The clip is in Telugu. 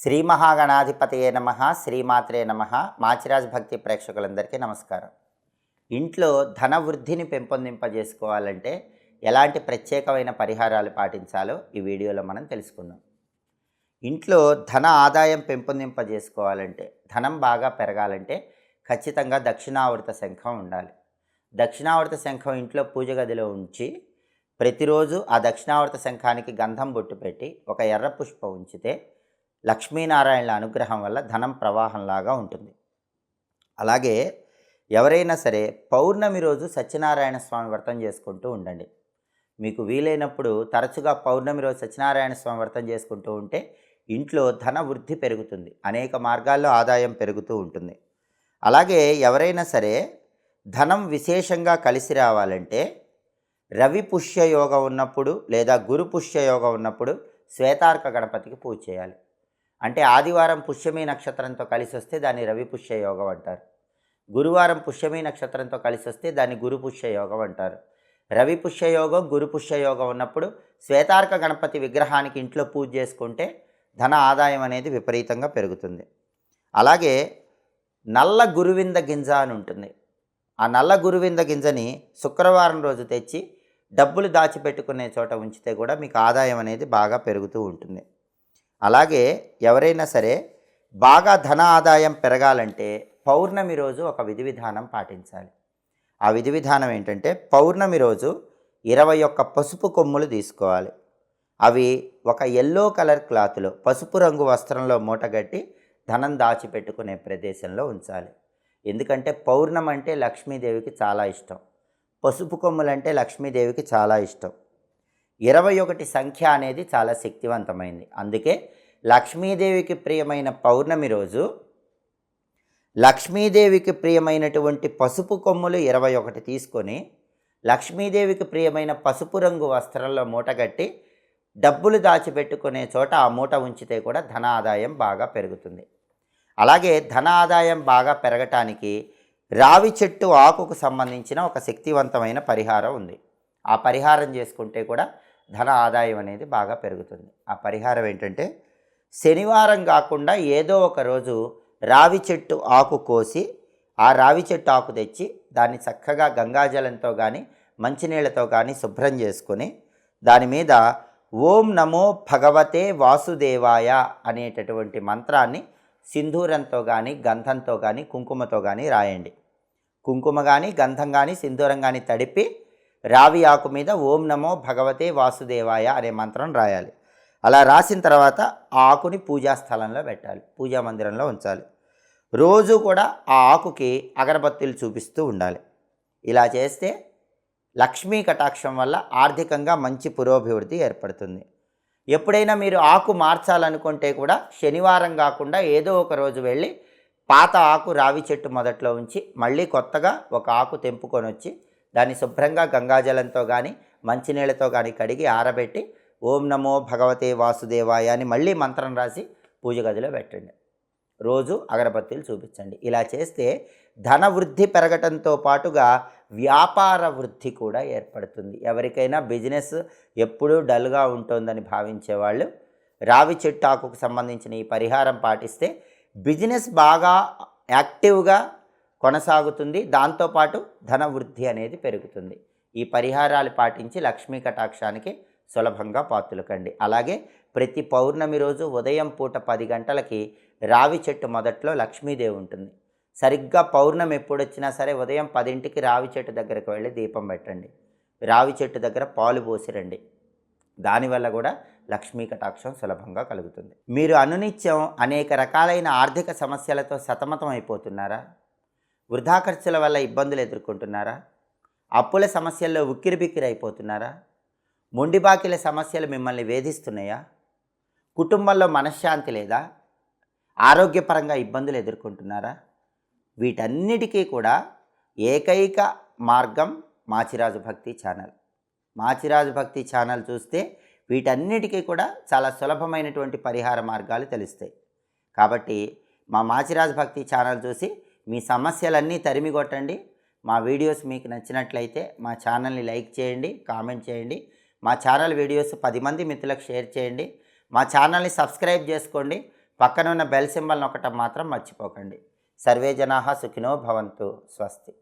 శ్రీ మహాగణాధిపతయే నమ శ్రీమాత్రే నమ. మాచిరాజ్ భక్తి ప్రేక్షకులందరికీ నమస్కారం. ఇంట్లో ధన వృద్ధిని పెంపొందింపజేసుకోవాలంటే ఎలాంటి ప్రత్యేకమైన పరిహారాలు పాటించాలో ఈ వీడియోలో మనం తెలుసుకుందాం. ఇంట్లో ధన ఆదాయం పెంపొందింపజేసుకోవాలంటే ధనం బాగా పెరగాలంటే ఖచ్చితంగా దక్షిణావృత శంఖం ఉండాలి. దక్షిణావృత శంఖం ఇంట్లో పూజ గదిలో ఉంచి ప్రతిరోజు ఆ దక్షిణావృత శంఖానికి గంధం బొట్టు పెట్టి ఒక ఎర్ర పుష్పం ఉంచితే లక్ష్మీనారాయణల అనుగ్రహం వల్ల ధనం ప్రవాహంలాగా ఉంటుంది. అలాగే ఎవరైనా సరే పౌర్ణమి రోజు సత్యనారాయణ స్వామి వ్రతం చేసుకుంటూ ఉండండి. మీకు వీలైనప్పుడు తరచుగా పౌర్ణమి రోజు సత్యనారాయణ స్వామి వ్రతం చేసుకుంటూ ఉంటే ఇంట్లో ధన వృద్ధి పెరుగుతుంది. అనేక మార్గాల్లో ఆదాయం పెరుగుతూ ఉంటుంది. అలాగే ఎవరైనా సరే ధనం విశేషంగా కలిసి రావాలంటే రవి పుష్య యోగం ఉన్నప్పుడు లేదా గురు పుష్య యోగం ఉన్నప్పుడు శ్వేతార్క గణపతికి పూజ చేయాలి. అంటే ఆదివారం పుష్యమి నక్షత్రంతో కలిసి వస్తే దాన్ని రవి పుష్య యోగం అంటారు. గురువారం పుష్యమి నక్షత్రంతో కలిసి వస్తే దాన్ని గురు పుష్య యోగం అంటారు. రవి పుష్య యోగం గురు పుష్య యోగం ఉన్నప్పుడు శ్వేతార్క గణపతి విగ్రహానికి ఇంట్లో పూజ చేసుకుంటే ధన ఆదాయం అనేది విపరీతంగా పెరుగుతుంది. అలాగే నల్ల గురువింద గింజ అని ఉంటుంది. ఆ నల్ల గురువింద గింజని శుక్రవారం రోజు తెచ్చి డబ్బులు దాచిపెట్టుకునే చోట ఉంచితే కూడా మీకు ఆదాయం అనేది బాగా పెరుగుతూ ఉంటుంది. అలాగే ఎవరైనా సరే బాగా ధన ఆదాయం పెరగాలంటే పౌర్ణమి రోజు ఒక విధి విధానం పాటించాలి. ఆ విధి విధానం ఏంటంటే పౌర్ణమి రోజు ఇరవై ఒక్క పసుపు కొమ్ములు తీసుకోవాలి. అవి ఒక ఎల్లో కలర్ క్లాత్లో పసుపు రంగు వస్త్రంలో మూటగట్టి ధనం దాచిపెట్టుకునే ప్రదేశంలో ఉంచాలి. ఎందుకంటే పౌర్ణం అంటే లక్ష్మీదేవికి చాలా ఇష్టం. పసుపు కొమ్ములంటే లక్ష్మీదేవికి చాలా ఇష్టం. ఇరవై ఒకటి సంఖ్య అనేది చాలా శక్తివంతమైంది. అందుకే లక్ష్మీదేవికి ప్రియమైన పౌర్ణమి రోజు లక్ష్మీదేవికి ప్రియమైనటువంటి పసుపు కొమ్ములు ఇరవై ఒకటి తీసుకొని లక్ష్మీదేవికి ప్రియమైన పసుపు రంగు వస్త్రంలో మూటగట్టి డబ్బులు దాచిపెట్టుకునే చోట ఆ మూట ఉంచితే కూడా ధన ఆదాయం బాగా పెరుగుతుంది. అలాగే ధన ఆదాయం బాగా పెరగటానికి రావి చెట్టు ఆకుకు సంబంధించిన ఒక శక్తివంతమైన పరిహారం ఉంది. ఆ పరిహారం చేసుకుంటే కూడా ధన ఆదాయం అనేది బాగా పెరుగుతుంది. ఆ పరిహారం ఏంటంటే శనివారం కాకుండా ఏదో ఒక రోజు రావి చెట్టు ఆకు కోసి ఆ రావి చెట్టు ఆకు తెచ్చి దాన్ని చక్కగా గంగాజలంతో కానీ మంచినీళ్ళతో కానీ శుభ్రం చేసుకొని దాని మీద ఓం నమో భగవతే వాసుదేవాయ అనేటటువంటి మంత్రాన్ని సింధూరంతో కానీ గంధంతో కానీ కుంకుమతో కానీ రాయండి. కుంకుమ కానీ గంధం కానీ సింధూరం కానీ తడిపి రావి ఆకు మీద ఓం నమో భగవతే వాసుదేవాయ అనే మంత్రం రాయాలి. అలా రాసిన తర్వాత ఆ ఆకుని పూజా స్థలంలో పెట్టాలి. పూజా మందిరంలో ఉంచాలి. రోజు కూడా ఆ ఆకుకి అగరబత్తులు చూపిస్తూ ఉండాలి. ఇలా చేస్తే లక్ష్మీ కటాక్షం వల్ల ఆర్థికంగా మంచి పురోభివృద్ధి ఏర్పడుతుంది. ఎప్పుడైనా మీరు ఆకు మార్చాలనుకుంటే కూడా శనివారం కాకుండా ఏదో ఒక రోజు వెళ్ళి పాత ఆకు రావి చెట్టు మొదట్లో ఉంచి మళ్ళీ కొత్తగా ఒక ఆకు తెంపుకొని వచ్చి దాన్ని శుభ్రంగా గంగాజలంతో కానీ మంచినీళ్ళతో కానీ కడిగి ఆరబెట్టి ఓం నమో భగవతే వాసుదేవాయ అని మళ్ళీ మంత్రం రాసి పూజ గదిలో పెట్టండి. రోజు అగరబత్తీలు చూపించండి. ఇలా చేస్తే ధన వృద్ధి పెరగటంతో పాటుగా వ్యాపార వృద్ధి కూడా ఏర్పడుతుంది. ఎవరికైనా బిజినెస్ ఎప్పుడూ డల్గా ఉంటుందని భావించేవాళ్ళు రావి చెట్టు ఆకుకు సంబంధించిన ఈ పరిహారం పాటిస్తే బిజినెస్ బాగా యాక్టివ్గా కొనసాగుతుంది. దాంతోపాటు ధన వృద్ధి అనేది పెరుగుతుంది. ఈ పరిహారాలు పాటించి లక్ష్మీ కటాక్షానికి సులభంగా పాతులకండి అలాగే ప్రతి పౌర్ణమి రోజు ఉదయం పూట పది గంటలకి రావి చెట్టు మొదట్లో లక్ష్మీదేవి ఉంటుంది. సరిగ్గా పౌర్ణమి ఎప్పుడు వచ్చినా సరే ఉదయం పదింటికి రావి చెట్టు దగ్గరకు వెళ్ళి దీపం పెట్టండి. రావి చెట్టు దగ్గర పాలు పోసిరండి దానివల్ల కూడా లక్ష్మీ కటాక్షం సులభంగా కలుగుతుంది. మీరు అనునిత్యం అనేక రకాలైన ఆర్థిక సమస్యలతో సతమతం అయిపోతున్నారా వృధా ఖర్చుల వల్ల ఇబ్బందులు ఎదుర్కొంటున్నారా? అప్పుల సమస్యల్లో ఉక్కిరిబిక్కిరి అయిపోతున్నారా? మొండిబాకిల సమస్యలు మిమ్మల్ని వేధిస్తున్నాయా? కుటుంబంలో మనశ్శాంతి లేదా? ఆరోగ్యపరంగా ఇబ్బందులు ఎదుర్కొంటున్నారా? వీటన్నిటికీ కూడా ఏకైక మార్గం మాచిరాజు భక్తి ఛానల్. మాచిరాజు భక్తి ఛానల్ చూస్తే వీటన్నిటికీ కూడా చాలా సులభమైనటువంటి పరిహార మార్గాలు తెలుస్తాయి. కాబట్టి మా మాచిరాజు భక్తి ఛానల్ చూసి మీ సమస్యలన్నీ తరిమి కొట్టండి. మా వీడియోస్ మీకు నచ్చినట్లయితే మా ఛానల్ని లైక్ చేయండి కామెంట్ చేయండి. మా ఛానల్ వీడియోస్ పది మంది మిత్రులకు షేర్ చేయండి. మా ఛానల్ని సబ్స్క్రైబ్ చేసుకోండి. పక్కన ఉన్న బెల్ సింబల్ నొక్కటం మాత్రం మర్చిపోకండి. సర్వే జనా సుఖినో భవంతు. స్వస్తి.